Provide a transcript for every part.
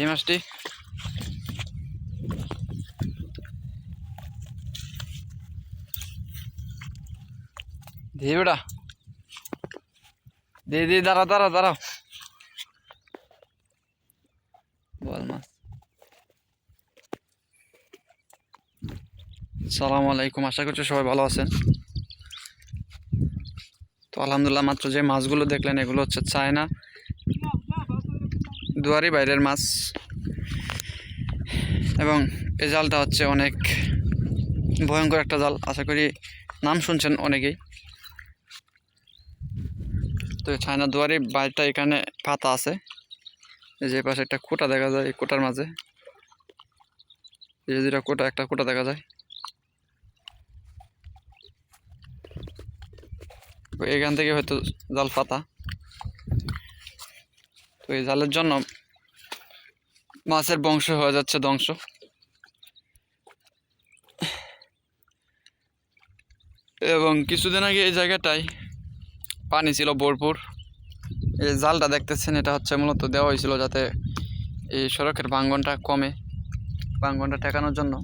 এই মাছটি। দে বেটা। দে দে, দাঁড়া দাঁড়া দাঁড়াও বল মাছ। সালামু আলাইকুম, আশা করছি সবাই ভালো আছেন। আলহামদুলিল্লাহ, মাত্র যে মাছগুলো দেখলেন, এগুলো হচ্ছে চায়না। দুয়ারি বাইরের মাছ। এবং এই জালটা হচ্ছে অনেক ভয়ঙ্কর একটা জাল, আশা করি নাম শুনছেন অনেকেই। তো চায়না দুয়ারি বাইরটা এখানে পাতা আছে। যে পাশে একটা কোটা দেখা যায়, এই কোটার মাঝে। এই দুটা কোটা একটা কোটা দেখা যায়। এখান থেকে হয়তো জাল পাতা। তো এই জালের জন্য মাছের বংশ হয়ে যাচ্ছে ধ্বংস। এবং কিছুদিন আগে এই জায়গাটায় পানি ছিল ভরপুর। এই জালটা দেখতেছেন, এটা হচ্ছে মূলত দেওয়া হয়েছিল যাতে এই সড়কের ভাঙ্গনটা কমে, ভাঙ্গনটা ঠেকানোর জন্য।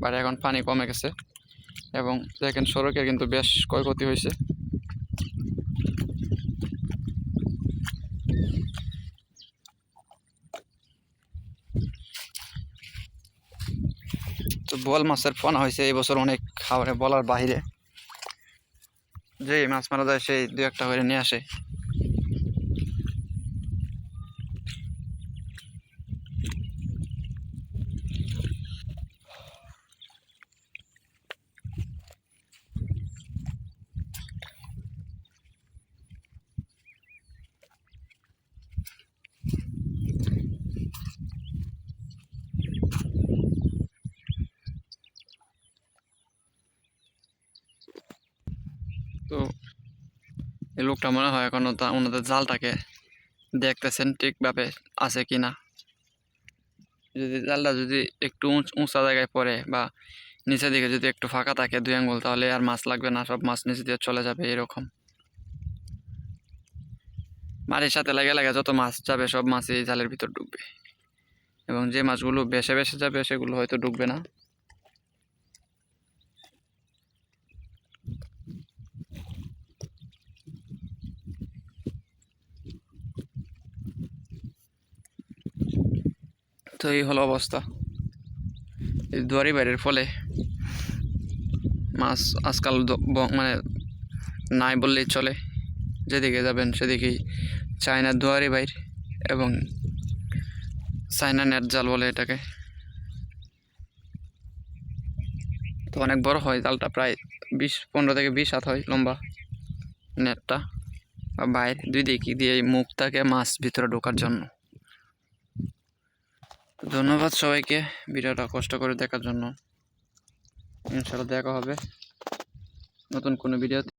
বাট এখন পানি কমে গেছে। এবং দেখেন সড়কের কিন্তু বেশ ক্ষয়ক্ষতি হয়েছে। তো বল মাছের পোনা হয়েছে, এই বছর অনেক খাবারে বলার বাহিরে। যে মাছ মারা যায়, সেই দু একটা করে নিয়ে আসে। তো এই লোকটা মনে হয় এখনও ওনাদের জালটাকে দেখতেছেন ঠিকভাবে আছে কি না। যদি জালটা যদি একটু উঁচ- উঁচা জায়গায় পড়ে বা নিচের দিকে যদি একটু ফাঁকা থাকে দুই আঙ্গুল, তাহলে আর মাছ লাগবে না, সব মাছ নিচে দিয়ে চলে যাবে এরকম। মাটির সাথে লাগে লাগে যত মাছ যাবে, সব মাছ এই জালের ভিতর ঢুকবে এবং যে মাছগুলো বেসে বেসে যাবে, সেগুলো হয়তো ঢুকবে না। তো এই হলো অবস্থা। এই দুয়ারি বাইরের ফলে মাছ আজকাল মানে নাই বললেই চলে। যেদিকে যাবেন সেদিকেই চায়না দুয়ারি বাইর এবং চায়না নেট জাল বলে এটাকে। তো অনেক বড় হয় জালটা, প্রায় বিশ, পনেরো থেকে বিশ হাত হয় লম্বা নেটটা। বা বাইর, দুই দিক দিয়ে মুখ থাকে মাছ ভিতরে ঢোকার জন্য। ধন্যবাদ সবাইকে ভিডিওটা কষ্ট করে দেখার জন্য। ইনশাআল্লাহ দেখা হবে নতুন কোনো ভিডিও